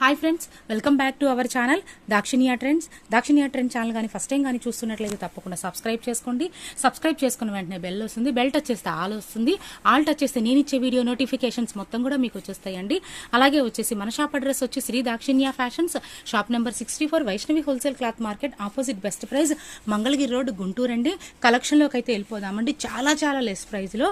Hi friends welcome back to our channel Dakshinya trends Dakshinya trend channel కానీ first time కానీ చూస్తున్నట్లయితే తప్పకుండా subscribe చేసుకోండి. సబ్స్క్రైబ్ చేసుకున్న వెంటనే బెల్ వస్తుంది. బెల్ టచ్ చేస్తే ఆల్ వస్తుంది. ఆల్ టచ్ చేస్తే నేను ఇచ్చే వీడియో నోటిఫికేషన్స్ మొత్తం కూడా మీకు వచ్చేస్తాయండి. అలాగే వచ్చేసి మన షాప్ అడ్రస్ వచ్చి Shri Dakshinya fashions shop number sixty four Vaishnavi wholesale cloth market opposite best price Mangalagiri road Guntur అండి. కలెక్షన్లోకి అయితే వెళ్ళిపోదామండి. చాలా చాలా లెస్ ప్రైస్లో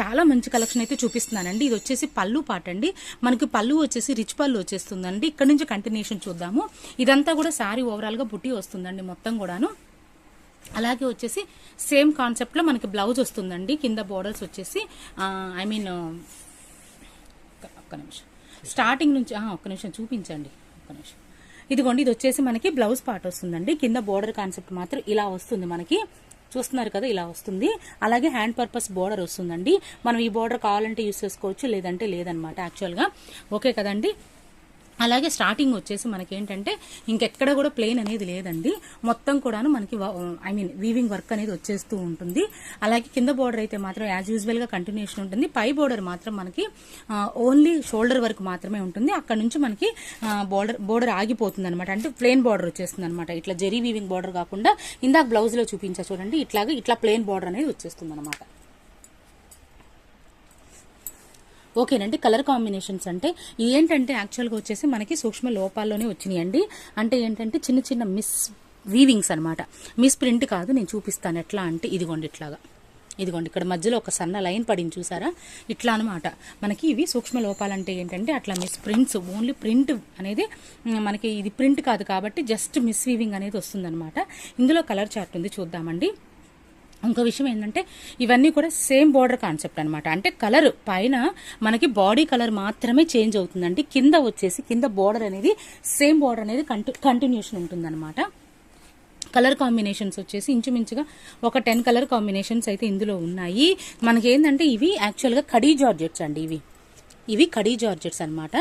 చాలా మంచి కలెక్షన్ అయితే చూపిస్తున్నానండి. ఇది వచ్చేసి పళ్ళు పాట అండి మనకి పళ్ళు వచ్చేసి రిచ్ పళ్ళు వచ్చేస్తుందండి. ఇక్కడ నుంచి కంటిన్యూషన్ చూద్దాము. ఇదంతా కూడా శారీ ఓవరాల్గా బుట్టి వస్తుందండి మొత్తం కూడాను. అలాగే వచ్చేసి సేమ్ కాన్సెప్ట్లో మనకి బ్లౌజ్ వస్తుందండి. కింద బోర్డర్స్ వచ్చేసి ఐ మీన్ ఒక్క నిమిషం. స్టార్టింగ్ నుంచి ఒక్క నిమిషం చూపించండి. ఒక్క నిమిషం. ఇదిగోండి ఇది వచ్చేసి మనకి బ్లౌజ్ పార్ట్ వస్తుందండి. కింద బోర్డర్ కాన్సెప్ట్ మాత్రం ఇలా వస్తుంది మనకి. చూస్తున్నారు కదా ఇలా వస్తుంది. అలాగే హ్యాండ్ పర్పస్ బోర్డర్ వస్తుందండి. మనం ఈ బోర్డర్ కావాలంటే యూస్ చేసుకోవచ్చు లేదంటే లేదనమాట యాక్చువల్గా ఓకే కదండి? అలాగే స్టార్టింగ్ వచ్చేసి మనకి ఏంటంటే ఇంకెక్కడ కూడా ప్లెయిన్ అనేది లేదండి. మొత్తం కూడాను మనకి ఐ మీన్ వీవింగ్ వర్క్ అనేది వచ్చేస్తూ ఉంటుంది. అలాగే కింద బోర్డర్ అయితే మాత్రం యాజ్ యూజువల్గా కంటిన్యూషన్ ఉంటుంది. పై బోర్డర్ మాత్రం మనకి ఓన్లీ షోల్డర్ వరకు మాత్రమే ఉంటుంది. అక్కడ నుంచి మనకి బోర్డర్ బోర్డర్ ఆగిపోతుంది అనమాట అంటే ప్లెయిన్ బోర్డర్ వచ్చేస్తుంది అనమాట ఇట్లా జెరీ వీవింగ్ బోర్డర్ కాకుండా ఇందాక బ్లౌజ్లో చూపించా చూడండి ఇట్లాగా ఇట్లా ప్లెయిన్ బోర్డర్ అనేది వచ్చేస్తుంది అనమాట ఓకేనండి కలర్ కాంబినేషన్స్ అంటే ఏంటంటే యాక్చువల్గా వచ్చేసి మనకి సూక్ష్మ లోపాల్లోనే వచ్చినాయండి. అంటే ఏంటంటే చిన్న చిన్న మిస్ వీవింగ్స్ అనమాట మిస్ ప్రింట్ కాదు నేను చూపిస్తాను ఎట్లా అంటే ఇదిగోండి ఇట్లాగా. ఇదిగోండి ఇక్కడ మధ్యలో ఒక సన్న లైన్ పడింది చూసారా? ఇట్లా అనమాట మనకి ఇవి సూక్ష్మ లోపాలంటే ఏంటంటే అట్లా మిస్ ప్రింట్స్ ఓన్లీ ప్రింట్ అనేది మనకి ఇది ప్రింట్ కాదు కాబట్టి జస్ట్ మిస్ వీవింగ్ అనేది వస్తుందన్నమాట. ఇందులో కలర్ చార్ట్ ఉంది చూద్దామండి. ఇంకో విషయం ఏంటంటే ఇవన్నీ కూడా సేమ్ బార్డర్ కాన్సెప్ట్ అనమాట అంటే కలర్ పైన మనకి బాడీ కలర్ మాత్రమే చేంజ్ అవుతుందండి. కింద వచ్చేసి కింద బార్డర్ అనేది సేమ్ బార్డర్ అనేది కంటి కంటిన్యూషన్ ఉంటుందన్నమాట. కలర్ కాంబినేషన్స్ వచ్చేసి ఇంచుమించుగా ఒక టెన్ కలర్ కాంబినేషన్స్ అయితే ఇందులో ఉన్నాయి. మనకి ఏంటంటే ఇవి యాక్చువల్గా కడీ జార్జెట్స్ అండి ఇవి. ఇవి కడీ జార్జెట్స్ అనమాట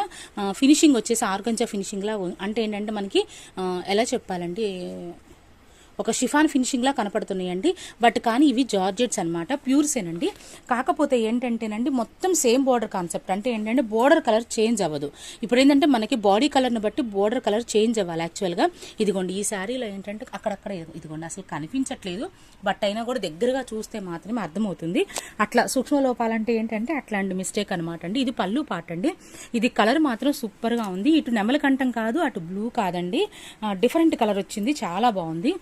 ఫినిషింగ్ వచ్చేసి ఆర్గంజా ఫినిషింగ్లా అంటే ఏంటంటే మనకి ఎలా చెప్పాలంటే ఒక షిఫాన్ ఫినిషింగ్ లా కనపడుతున్నాయండి. బట్ కానీ ఇవి జార్జెట్స్ అనమాట ప్యూర్సేనండి కాకపోతే ఏంటంటేనండి మొత్తం సేమ్ బోర్డర్ కాన్సెప్ట్. అంటే ఏంటంటే బోర్డర్ కలర్ చేంజ్ అవ్వదు. ఇప్పుడు ఏంటంటే మనకి బాడీ కలర్ని బట్టి బోర్డర్ కలర్ చేంజ్ అవ్వాలి యాక్చువల్గా ఇదిగోండి ఈ శారీలో ఏంటంటే అక్కడక్కడ ఇదిగోండి అసలు కనిపించట్లేదు. బట్ అయినా కూడా దగ్గరగా చూస్తే మాత్రమే అర్థమవుతుంది. అట్లా సూక్ష్మ లోపాలంటే ఏంటంటే అట్లాంటి మిస్టేక్ అనమాట అండి. ఇది పళ్ళు పాట అండి. ఇది కలర్ మాత్రం సూపర్గా ఉంది. ఇటు నెమలకంఠం కాదు అటు బ్లూ కాదండి. డిఫరెంట్ కలర్ వచ్చింది. చాలా బాగుంది.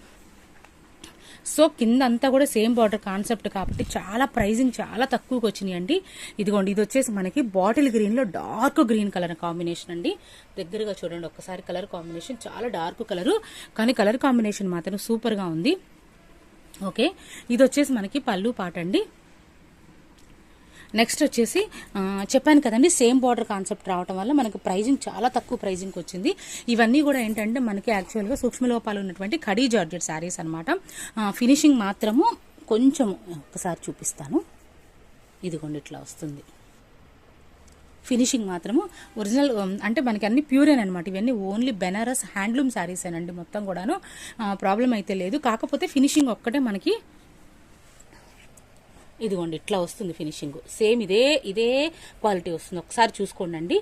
సో కింద అంతా కూడా సేమ్ బార్డర్ కాన్సెప్ట్ కాబట్టి చాలా ప్రైజింగ్ చాలా తక్కువకి వచ్చినాయండి. ఇదిగోండి ఇది వచ్చేసి మనకి బాటిల్ గ్రీన్లో డార్క్ గ్రీన్ కలర్ కాంబినేషన్ అండి. దగ్గరగా చూడండి ఒక్కసారి కలర్ కాంబినేషన్ చాలా డార్క్ కలరు కానీ కలర్ కాంబినేషన్ మాత్రం సూపర్గా ఉంది. ఓకే ఇది వచ్చేసి మనకి పళ్ళు పాట అండి నెక్స్ట్ వచ్చేసి చెప్పాను కదండి సేమ్ బార్డర్ కాన్సెప్ట్ రావడం వల్ల మనకు ప్రైజింగ్ చాలా తక్కువ ప్రైజింగ్ వచ్చింది. ఇవన్నీ కూడా ఏంటంటే మనకి యాక్చువల్గా సూక్ష్మ లోపాలు ఉన్నటువంటి ఖడీ జార్జెట్ శారీస్ అనమాట ఫినిషింగ్ మాత్రము కొంచెం ఒకసారి చూపిస్తాను. ఇదిగోండి ఇట్లా వస్తుంది. ఫినిషింగ్ మాత్రము ఒరిజినల్ అంటే మనకి అన్ని ప్యూరేన్ అనమాట ఇవన్నీ ఓన్లీ బెనారస్ హ్యాండ్లూమ్ శారీస్ అండి మొత్తం కూడాను. ప్రాబ్లం అయితే లేదు. కాకపోతే ఫినిషింగ్ ఒక్కటే మనకి ఇదిగోండి ఇట్లా వస్తుంది ఫినిషింగ్ సేమ్ ఇదే ఇదే క్వాలిటీ వస్తుంది. ఒకసారి చూసుకోండి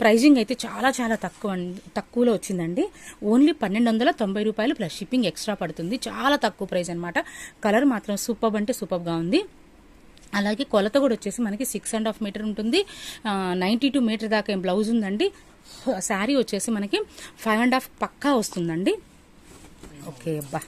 ప్రైజింగ్ అయితే చాలా చాలా తక్కువ తక్కువలో వచ్చిందండి. ఓన్లీ పన్నెండు వందల తొంభై రూపాయలు ప్లస్ షిప్పింగ్ ఎక్స్ట్రా పడుతుంది. చాలా తక్కువ ప్రైస్ అనమాట కలర్ మాత్రం సూపర్ అంటే సూపర్గా ఉంది. అలాగే కొలత కూడా వచ్చేసి మనకి సిక్స్ అండ్ హాఫ్ మీటర్ ఉంటుంది. నైంటీ టూ మీటర్ దాకా ఏం బ్లౌజ్ ఉందండి. శారీ వచ్చేసి మనకి ఫైవ్ అండ్ హాఫ్ పక్కా వస్తుందండి. ఓకే అబ్బా.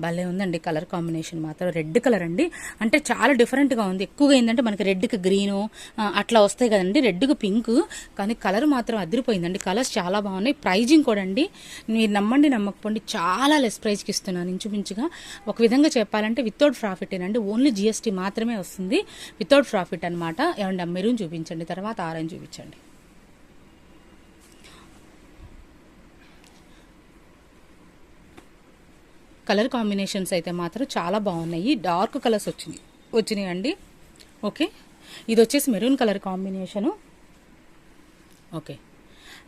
భలే ఉందండి కలర్ కాంబినేషన్ మాత్రం. రెడ్ కలర్ అండి. అంటే చాలా డిఫరెంట్గా ఉంది. ఎక్కువగా ఏంటంటే మనకి రెడ్కి గ్రీను అట్లా వస్తాయి కదండి. రెడ్కి పింక్. కానీ కలర్ మాత్రం అదిరిపోయిందండి. కలర్స్ చాలా బాగున్నాయి. ప్రైజింగ్ కూడా అండి. మీరు నమ్మండి నమ్మకపోండి. చాలా లెస్ ప్రైజ్కి ఇస్తున్నాను ఇంచుమించుగా. ఒక విధంగా చెప్పాలంటే వితౌట్ ప్రాఫిట్ అండి ఓన్లీ జిఎస్టీ మాత్రమే వస్తుంది. వితౌట్ ప్రాఫిట్ అనమాట ఏమంటే మెరూన్ చూపించండి. తర్వాత ఆరెంజ్ చూపించండి. కలర్ కాంబినేషన్స్ అయితే మాత్రం చాలా బాగున్నాయి. డార్క్ కలర్స్ వచ్చినాయి వచ్చినాయండి. ఓకే. ఇది వచ్చేసి మెరూన్ కలర్ కాంబినేషను. ఓకే.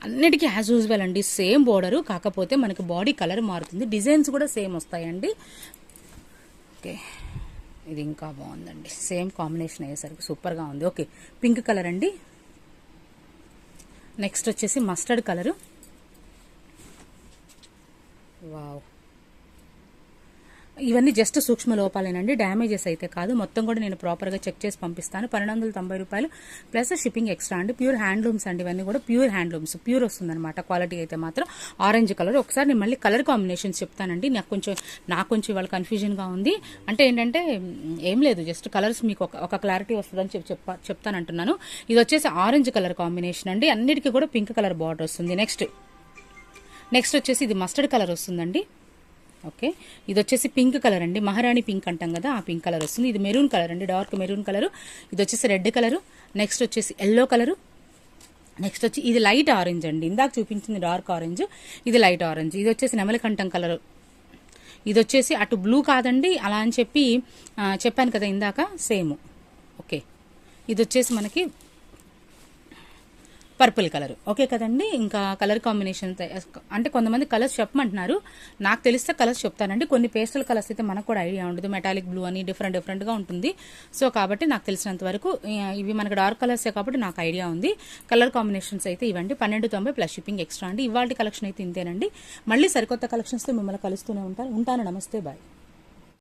అన్నిటికీ యాజ్ యూజువల్ అండి. సేమ్ బోర్డరు కాకపోతే మనకి బాడీ కలర్ మారుతుంది. డిజైన్స్ కూడా సేమ్ వస్తాయండి. ఓకే. ఇది ఇంకా బాగుందండి. సేమ్ కాంబినేషన్ అయ్యేసరికి సూపర్గా ఉంది. ఓకే. పింక్ కలర్ అండి. నెక్స్ట్ వచ్చేసి మస్టర్డ్ కలరు. వావ్. ఇవన్నీ జస్ట్ సూక్ష్మ లోపాలేనండి. డ్యామేజెస్ అయితే కాదు. మొత్తం కూడా నేను ప్రాపర్గా చెక్ చేసి పంపిస్తాను. పన్నెండు వందల తొంభై రూపాయలు ప్లస్ షిప్పింగ్ ఎక్స్ట్రా అండి. ప్యూర్ హ్యాండ్లూమ్స్ అండి. ఇవన్నీ కూడా ప్యూర్ హ్యాండ్లూమ్స్. ప్యూర్ వస్తుందన్నమాట. క్వాలిటీ అయితే మాత్రం ఆరెంజ్ కలర్. ఒకసారి నేను మళ్ళీ కలర్ కాంబినేషన్స్ చెప్తానండి. నాకు కొంచెం నాకు కొంచెం ఇవాళ కన్ఫ్యూజన్గా ఉంది. అంటే ఏంటంటే ఏం లేదు. జస్ట్ కలర్స్ మీకు ఒక ఒక క్లారిటీ వస్తుందని చెప్పి చెప్తానంటున్నాను. ఇది వచ్చేసి ఆరెంజ్ కలర్ కాంబినేషన్ అండి. అన్నిటికీ కూడా పింక్ కలర్ బార్డర్ వస్తుంది. నెక్స్ట్ నెక్స్ట్ వచ్చేసి ఇది మస్టర్డ్ కలర్ వస్తుందండి. ఓకే. ఇది వచ్చేసి పింక్ కలర్ అండి. మహారాణి పింక్ అంటాం కదా ఆ పింక్ కలర్ వస్తుంది. ఇది మెరూన్ కలర్ అండి డార్క్ మెరూన్ కలర్. ఇది వచ్చేసి రెడ్ కలర్. నెక్స్ట్ వచ్చేసి ఎల్లో కలర్. నెక్స్ట్ వచ్చి ఇది లైట్ ఆరెంజ్ అండి. ఇందాక చూపించింది డార్క్ ఆరెంజ్ ఇది లైట్ ఆరెంజ్. ఇది వచ్చేసి నెమలకంఠం కలర్. ఇది వచ్చేసి అటు బ్లూ కాదండి అలా అని చెప్పి చెప్పాను కదా ఇందాక సేమ్. ఓకే. ఇది వచ్చేసి మనకి పర్పుల్ కలర్. ఓకే కదండి? ఇంకా కలర్ కాంబినేషన్ అంటే కొంతమంది కలర్స్ చెప్పమంటున్నారు. నాకు తెలిస్తే కలర్స్ చెప్తానండి. కొన్ని పేస్టల్ కలర్స్ అయితే మనకు కూడా ఐడియా ఉండదు. మెటాలిక్ బ్లూ అని డిఫరెంట్ డిఫరెంట్గా ఉంటుంది. సో కాబట్టి నాకు తెలిసినంత వరకు ఇవి మనకు డార్క్ కలర్సే కాబట్టి నాకు ఐడియా ఉంది. కలర్ కాంబినేషన్స్ అయితే ఇవ్వండి. పన్నెండు తొంభై ప్లస్ షిప్పింగ్ ఎక్స్ట్రా అండి. ఇవాళ కలెక్షన్ అయితే ఇంతేనండి. మళ్ళీ సరికొత్త కలెక్షన్స్తో మిమ్మల్ని కలుస్తూనే ఉంటాను. ఉంటాను. నమస్తే. బాయ్.